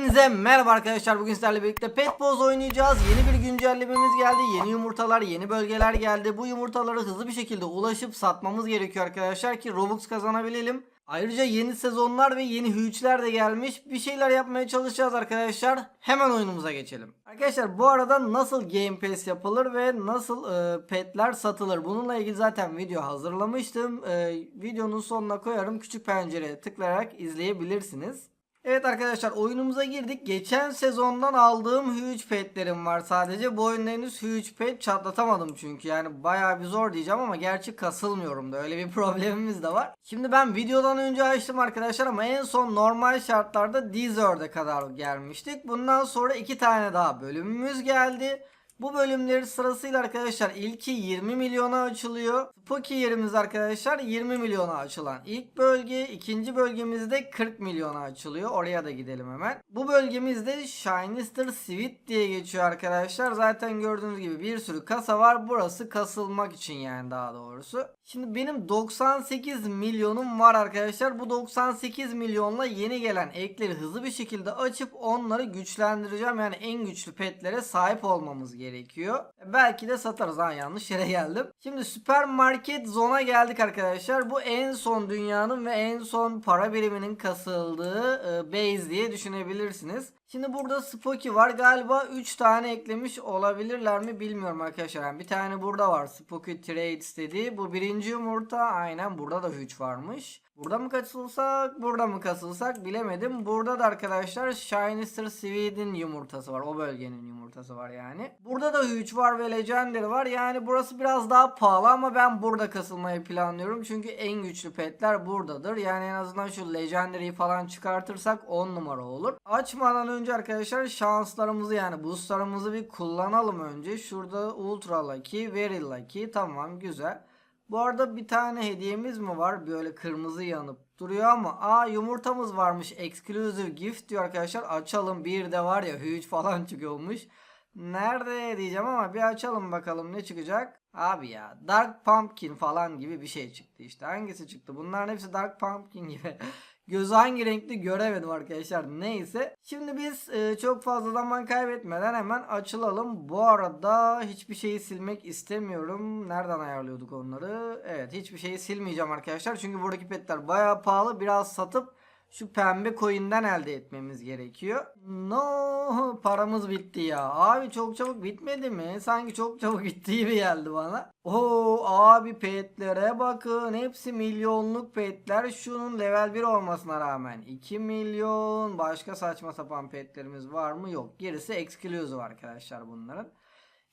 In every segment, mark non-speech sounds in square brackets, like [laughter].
Hepinize merhaba arkadaşlar. Bugün sizlerle birlikte Pet Boz oynayacağız. Yeni bir güncellememiz geldi. Yeni yumurtalar, yeni bölgeler geldi. Bu yumurtaları hızlı bir şekilde ulaşıp satmamız gerekiyor arkadaşlar ki Robux kazanabilelim. Ayrıca yeni sezonlar ve yeni hüçler de gelmiş. Bir şeyler yapmaya çalışacağız arkadaşlar. Hemen oyunumuza geçelim. Arkadaşlar bu arada nasıl Game Pass yapılır ve nasıl e, petler satılır? Bununla ilgili zaten video hazırlamıştım. E, videonun sonuna koyarım. Küçük pencereye tıklayarak izleyebilirsiniz. Evet arkadaşlar oyunumuza girdik. Geçen sezondan aldığım huge petlerim var sadece. Bu oyunda henüz huge pet çatlatamadım çünkü. Yani bayağı bir zor diyeceğim ama gerçi kasılmıyorum da öyle bir [laughs] problemimiz de var. Şimdi ben videodan önce açtım arkadaşlar ama en son normal şartlarda Deezer'de kadar gelmiştik. Bundan sonra iki tane daha bölümümüz geldi. Bu bölümleri sırasıyla arkadaşlar ilki 20 milyona açılıyor. Spooky yerimiz arkadaşlar 20 milyona açılan ilk bölge. ikinci bölgemizde 40 milyona açılıyor. Oraya da gidelim hemen. Bu bölgemizde Shinister Sweet diye geçiyor arkadaşlar. Zaten gördüğünüz gibi bir sürü kasa var. Burası kasılmak için yani daha doğrusu. Şimdi benim 98 milyonum var arkadaşlar. Bu 98 milyonla yeni gelen ekleri hızlı bir şekilde açıp onları güçlendireceğim. Yani en güçlü petlere sahip olmamız gerekiyor. Belki de satarız ha yanlış yere geldim. Şimdi süpermarket zona geldik arkadaşlar. Bu en son dünyanın ve en son para biriminin kasıldığı e, base diye düşünebilirsiniz. Şimdi burada Spoky var. Galiba 3 tane eklemiş olabilirler mi bilmiyorum arkadaşlar. Yani bir tane burada var. Spoky Trades dediği. Bu birinci yumurta. Aynen burada da 3 varmış. Burada mı kasılsak, burada mı kasılsak bilemedim. Burada da arkadaşlar Shinister Sweet'in yumurtası var. O bölgenin yumurtası var yani. Burada da Huge var ve Legendary var. Yani burası biraz daha pahalı ama ben burada kasılmayı planlıyorum. Çünkü en güçlü petler buradadır. Yani en azından şu Legendary'yi falan çıkartırsak 10 numara olur. Açmadan önce arkadaşlar şanslarımızı yani boostlarımızı bir kullanalım önce. Şurada Ultra Lucky, Very Lucky. Tamam güzel. Bu arada bir tane hediyemiz mi var? Böyle kırmızı yanıp duruyor ama aa yumurtamız varmış. Exclusive gift diyor arkadaşlar. Açalım. Bir de var ya huge falan [laughs] çıkıyormuş. Nerede diyeceğim ama bir açalım bakalım ne çıkacak. Abi ya Dark Pumpkin falan gibi bir şey çıktı işte. Hangisi çıktı? Bunların hepsi Dark Pumpkin gibi. [laughs] Gözü hangi renkli göremedim arkadaşlar. Neyse. Şimdi biz e, çok fazla zaman kaybetmeden hemen açılalım. Bu arada hiçbir şeyi silmek istemiyorum. Nereden ayarlıyorduk onları? Evet hiçbir şeyi silmeyeceğim arkadaşlar. Çünkü buradaki petler bayağı pahalı. Biraz satıp şu pembe coin'den elde etmemiz gerekiyor. No paramız bitti ya. Abi çok çabuk bitmedi mi? Sanki çok çabuk bitti gibi geldi bana. Oo abi petlere bakın. Hepsi milyonluk petler. Şunun level 1 olmasına rağmen 2 milyon. Başka saçma sapan petlerimiz var mı? Yok. Gerisi exclusive arkadaşlar bunların.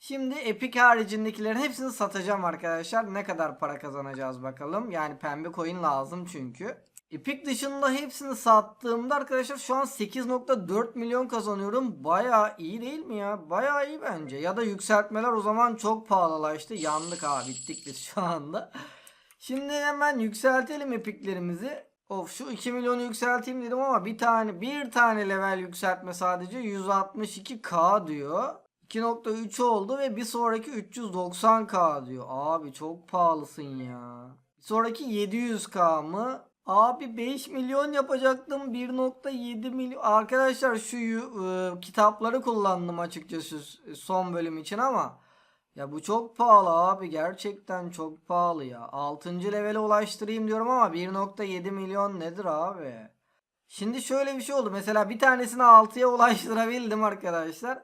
Şimdi Epic haricindekilerin hepsini satacağım arkadaşlar. Ne kadar para kazanacağız bakalım. Yani pembe coin lazım çünkü. Epic dışında hepsini sattığımda arkadaşlar şu an 8.4 milyon kazanıyorum. Baya iyi değil mi ya? Baya iyi bence. Ya da yükseltmeler o zaman çok pahalılaştı. Yandık abi bittik biz şu anda. Şimdi hemen yükseltelim epiklerimizi. Of şu 2 milyonu yükselteyim dedim ama bir tane bir tane level yükseltme sadece 162k diyor. 2.3 oldu ve bir sonraki 390k diyor. Abi çok pahalısın ya. Bir sonraki 700k mı? Abi 5 milyon yapacaktım 1.7 milyon. Arkadaşlar şu e, kitapları kullandım açıkçası son bölüm için ama ya bu çok pahalı abi gerçekten çok pahalı ya. 6. levele ulaştırayım diyorum ama 1.7 milyon nedir abi? Şimdi şöyle bir şey oldu. Mesela bir tanesini 6'ya [laughs] ulaştırabildim arkadaşlar.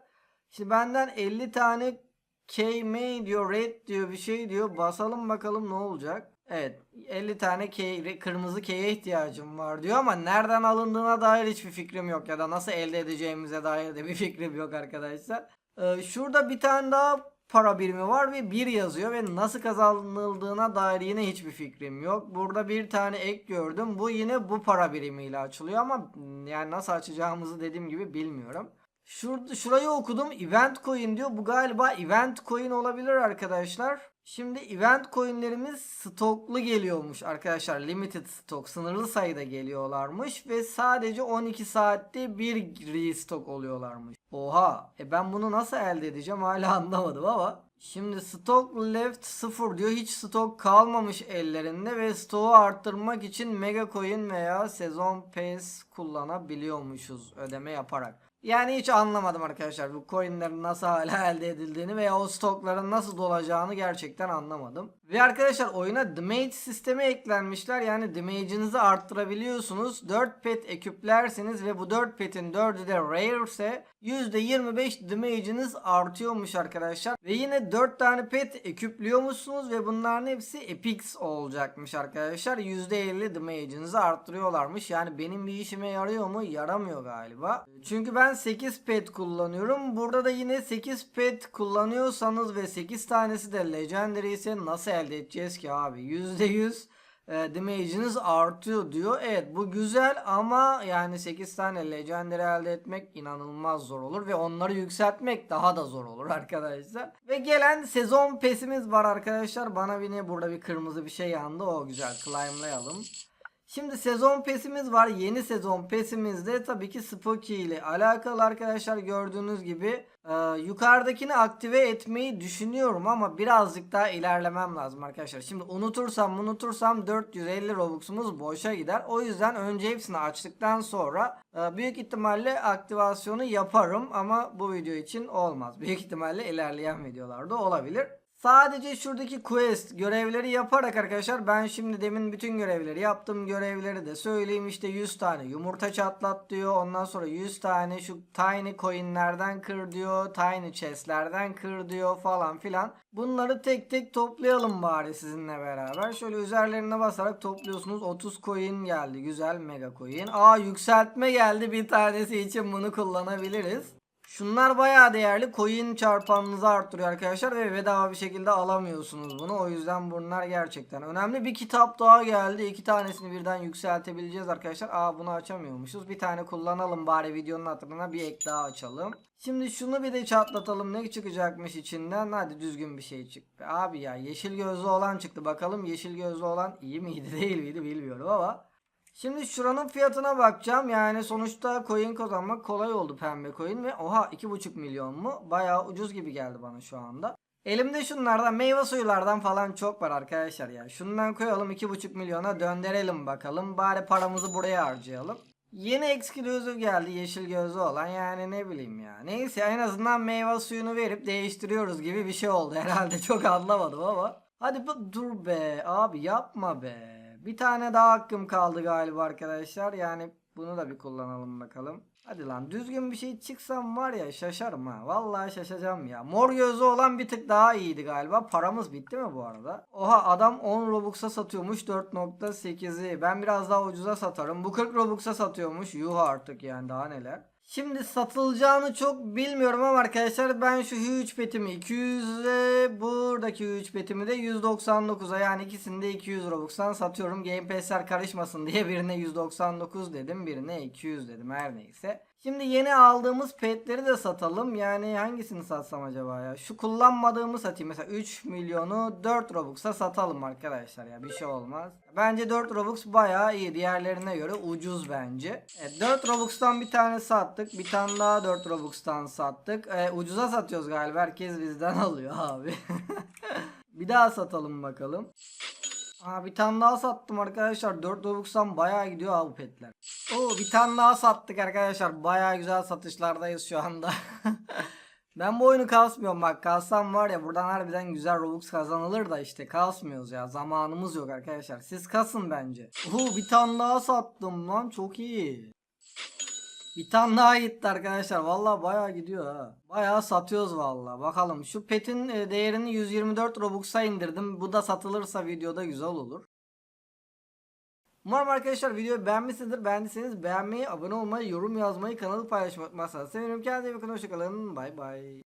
Şimdi benden 50 tane K-May diyor, Red diyor bir şey diyor. Basalım bakalım ne olacak. Evet 50 tane K, kırmızı K'ye ihtiyacım var diyor ama nereden alındığına dair hiçbir fikrim yok ya da nasıl elde edeceğimize dair de bir [laughs] fikrim yok arkadaşlar. Ee, şurada bir tane daha para birimi var ve 1 yazıyor ve nasıl kazanıldığına dair yine hiçbir fikrim yok. Burada bir tane ek gördüm. Bu yine bu para birimiyle açılıyor ama yani nasıl açacağımızı dediğim gibi bilmiyorum. Şurada, şurayı okudum. Event coin diyor. Bu galiba event coin olabilir arkadaşlar. Şimdi event coinlerimiz stoklu geliyormuş arkadaşlar. Limited stock. Sınırlı sayıda geliyorlarmış. Ve sadece 12 saatte bir restock oluyorlarmış. Oha. E ben bunu nasıl elde edeceğim hala [laughs] anlamadım ama. Şimdi stock left 0 diyor. Hiç stok kalmamış ellerinde ve stoğu arttırmak için mega coin veya sezon pass kullanabiliyormuşuz ödeme yaparak. Yani hiç anlamadım arkadaşlar bu coinlerin nasıl hala elde edildiğini veya o stokların nasıl dolacağını gerçekten anlamadım. Ve arkadaşlar oyuna damage sistemi eklenmişler. Yani damage'inizi arttırabiliyorsunuz. 4 pet ekiplersiniz ve bu 4 petin 4'ü de rare ise %25 damage'iniz artıyormuş arkadaşlar. Ve yine 4 tane pet ekipliyormuşsunuz ve bunların hepsi epics olacakmış arkadaşlar. %50 damage'inizi arttırıyorlarmış. Yani benim bir işime yarıyor mu? Yaramıyor galiba. Çünkü ben 8 pet kullanıyorum. Burada da yine 8 pet kullanıyorsanız ve 8 tanesi de legendary ise nasıl elde edeceğiz ki abi? %100 e, damage'iniz artıyor diyor. Evet bu güzel ama yani 8 tane legendary elde etmek inanılmaz zor olur ve onları yükseltmek daha da zor olur arkadaşlar. Ve gelen sezon pesimiz var arkadaşlar. Bana bir ne burada bir kırmızı bir şey yandı. O güzel climblayalım. Şimdi sezon pesimiz var. Yeni sezon pesimizde tabii ki Spooky ile alakalı arkadaşlar gördüğünüz gibi e, yukarıdakini aktive etmeyi düşünüyorum ama birazcık daha ilerlemem lazım arkadaşlar. Şimdi unutursam unutursam 450 Robux'umuz boşa gider. O yüzden önce hepsini açtıktan sonra e, büyük ihtimalle aktivasyonu yaparım ama bu video için olmaz. Büyük ihtimalle ilerleyen videolarda olabilir. Sadece şuradaki quest görevleri yaparak arkadaşlar ben şimdi demin bütün görevleri yaptım. Görevleri de söyleyeyim işte 100 tane yumurta çatlat diyor. Ondan sonra 100 tane şu tiny coinlerden kır diyor. Tiny chestlerden kır diyor falan filan. Bunları tek tek toplayalım bari sizinle beraber. Şöyle üzerlerine basarak topluyorsunuz. 30 coin geldi. Güzel mega coin. Aa yükseltme geldi bir tanesi için bunu kullanabiliriz. Şunlar bayağı değerli. Coin çarpanınızı arttırıyor arkadaşlar ve bedava bir şekilde alamıyorsunuz bunu. O yüzden bunlar gerçekten önemli. Bir kitap daha geldi. İki tanesini birden yükseltebileceğiz arkadaşlar. Aa bunu açamıyormuşuz. Bir tane kullanalım bari videonun hatırına bir ek daha açalım. Şimdi şunu bir de çatlatalım. Ne çıkacakmış içinden? Hadi düzgün bir şey çıktı. Abi ya yeşil gözlü olan çıktı. Bakalım yeşil gözlü olan iyi miydi [laughs] değil miydi bilmiyorum ama. Şimdi şuranın fiyatına bakacağım. Yani sonuçta coin kazanmak kolay oldu pembe coin ve oha 2,5 milyon mu? Bayağı ucuz gibi geldi bana şu anda. Elimde şunlardan meyve suyulardan falan çok var arkadaşlar ya. Şundan koyalım 2,5 milyona döndürelim bakalım. Bari paramızı buraya harcayalım. Yeni exclusive geldi yeşil gözlü olan yani ne bileyim ya. Neyse en azından meyve suyunu verip değiştiriyoruz gibi bir şey oldu herhalde [laughs] çok anlamadım ama. Hadi dur be abi yapma be. Bir tane daha hakkım kaldı galiba arkadaşlar. Yani bunu da bir kullanalım bakalım. Hadi lan düzgün bir şey çıksam var ya şaşarım ha. Vallahi şaşacağım ya. Mor gözlü olan bir tık daha iyiydi galiba. Paramız bitti mi bu arada? Oha adam 10 Robux'a satıyormuş 4.8'i. Ben biraz daha ucuza satarım. Bu 40 Robux'a satıyormuş. Yuh artık yani daha neler. Şimdi satılacağını çok bilmiyorum ama arkadaşlar ben şu huge petimi 200'e buradaki huge petimi de 199'a yani ikisini de 200 Robux'tan satıyorum. Game Pass'ler karışmasın diye birine 199 dedim birine 200 dedim her neyse. Şimdi yeni aldığımız petleri de satalım. Yani hangisini satsam acaba ya? Şu kullanmadığımı satayım. Mesela 3 milyonu 4 Robux'a satalım arkadaşlar ya. Bir şey olmaz. Bence 4 Robux bayağı iyi. Diğerlerine göre ucuz bence. Evet, 4 Robux'tan bir tane sattık. Bir tane daha 4 Robux'tan sattık. Ee, ucuza satıyoruz galiba. Herkes bizden [laughs] alıyor abi. [laughs] bir daha satalım bakalım. Aa, bir tane daha sattım arkadaşlar. 4 Robux'tan bayağı gidiyor abi petler. Oo bir tane daha sattık arkadaşlar. Bayağı güzel satışlardayız şu anda. [laughs] ben bu oyunu kasmıyorum bak. Kalsam var ya buradan harbiden güzel Robux kazanılır da işte kasmıyoruz ya. Zamanımız yok arkadaşlar. Siz kasın bence. Oo bir tane daha sattım lan. Çok iyi. Bir tane daha gitti arkadaşlar. Vallahi bayağı gidiyor ha. Bayağı satıyoruz vallahi. Bakalım şu petin e, değerini 124 Robux'a indirdim. Bu da satılırsa videoda güzel olur. Umarım arkadaşlar videoyu beğenmişsinizdir. Beğendiyseniz beğenmeyi, abone olmayı, yorum yazmayı, kanalı paylaşmayı unutmazsanız sevinirim. Kendinize iyi bakın. Hoşçakalın. Bay bay.